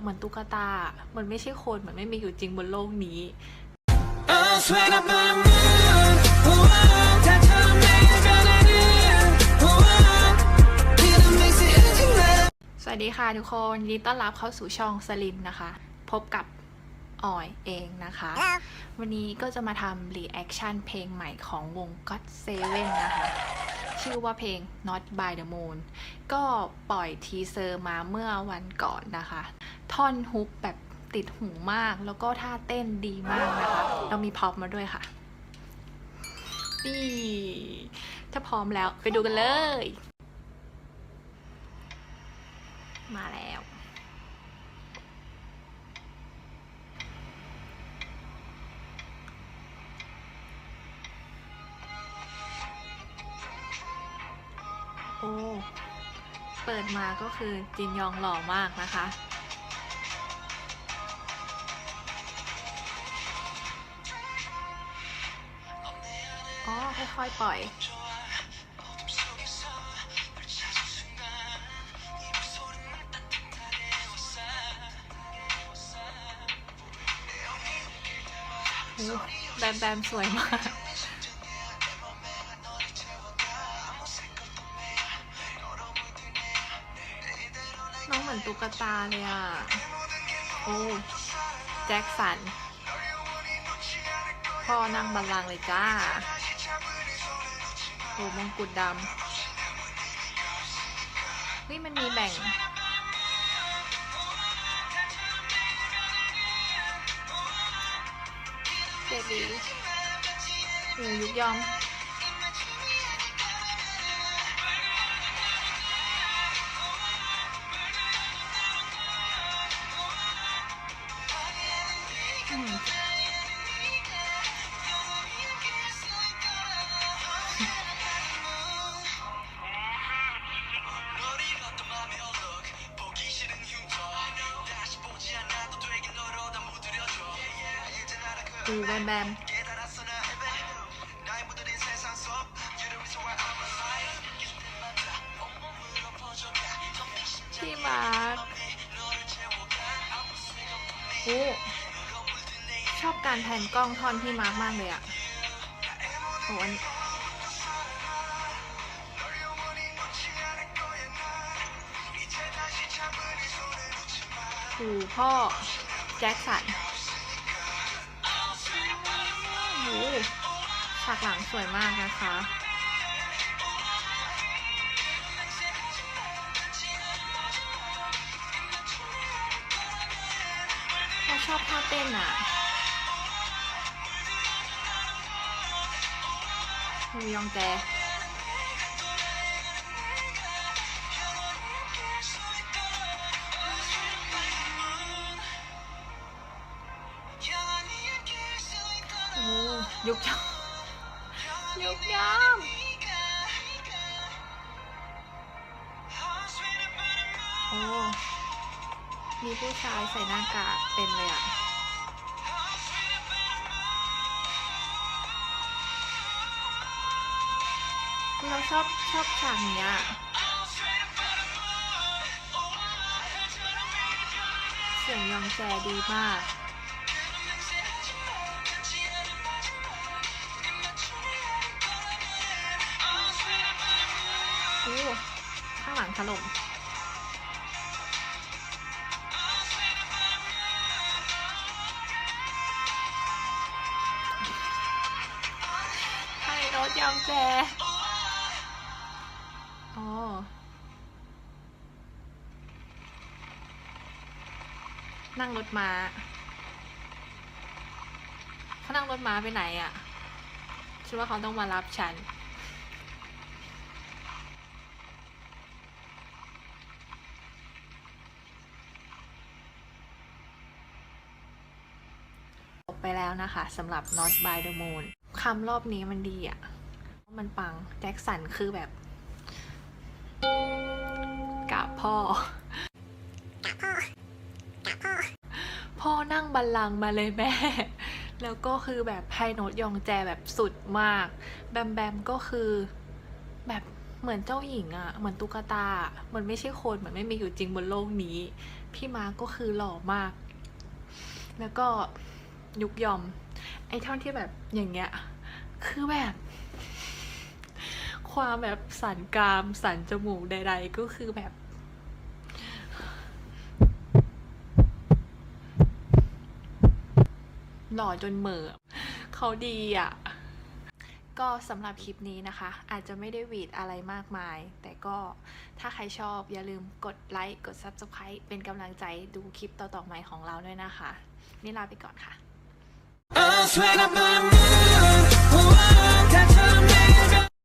เหมือนตุ๊กตา มันไม่ใช่คนมันไม่มีอยู่จริงบนโลกนี้ สวัสดีค่ะทุกคนยินดีต้อนรับเข้าสู่ช่องสลิมนะคะ พบกับออยเองนะคะ วันนี้ก็จะมาทำรีแอคชั่นเพลงใหม่ของวง God Seven นะคะ ชื่อว่าเพลง Not by the Moon ก็ปล่อยทีเซอร์มาเมื่อวันก่อนนะคะ ท่อนฮุกแบบติดหูมาก แล้วก็ท่าเต้นดีมากนะคะ เรามีพร็อพมาด้วยค่ะ นี่ ถ้าพร้อมแล้วไปดูกันเลย มาแล้ว โอ้เปิดมาก็คือจินยองหล่อมากนะคะ อ๋อค่อยๆปล่อยโอ้แบมแบมสวยมาก เหมือนตุ๊กตาเลยอะ โอ้ แจ็คสัน พ่อนั่งบัลลังก์เลยจ้า โอ้มงกุฎดำเฮ้ยมันมีแบ่งเบบีหนูยุกยอมูแบมแบมพี่มาร์คโอ้ชอบการแผ่นกล้องท่อนพี่มาร์คมากเลยอะโหอันหูพ่อแจ็คสัน ฉากหลังสวยมากนะคะเราชอบท่าเต้นอะมูยองแจโอ้ ยุกยอมโอ้ มีผู้ชายใส่หน้ากากเต็มเลยอะเราชอบชอบฉากนี้อะเสียงยองแจดีมาก หลังถล่มให้รถยอมแจอ๋อนั่งรถม้าเขานั่งรถม้าไปไหนอะ่ะฉันว่าเขาต้องมารับฉัน จบไป แล้วนะคะสำหรับ Not by the Moon คำรอบนี้มันดีอะ่ะ มันปังแจ็คสันคือแบบกับพ่อ พ่อนั่งบัลลังก์มาเลยแม่ แล้วก็คือแบบไฮโนตยองแจแบบสุดมาก แบมแบมก็คือแบบเหมือนเจ้าหญิงอะเหมือนตุ๊กตา มันไม่ใช่คนมันไม่มีอยู่จริงบนโลกนี้ พี่มาร์ก็คือหล่อมาก แล้วก็ ยุกยอม ไอ้ท่อนที่แบบอย่างเงี้ย คือแบบ ความแบบสันกรามสันจมูกใด ๆ ก็คือแบบ หล่อจนเหม่อเขาดีอะ ก็สำหรับคลิปนี้นะคะ อาจจะไม่ได้วีดอะไรมากมาย แต่ก็ถ้าใครชอบอย่าลืมกดไลค์ กด Subscribe เป็นกำลังใจดูคลิปต่อๆใหม่ของเราด้วยนะคะ นี่ลาไปก่อนค่ะ I swear to God.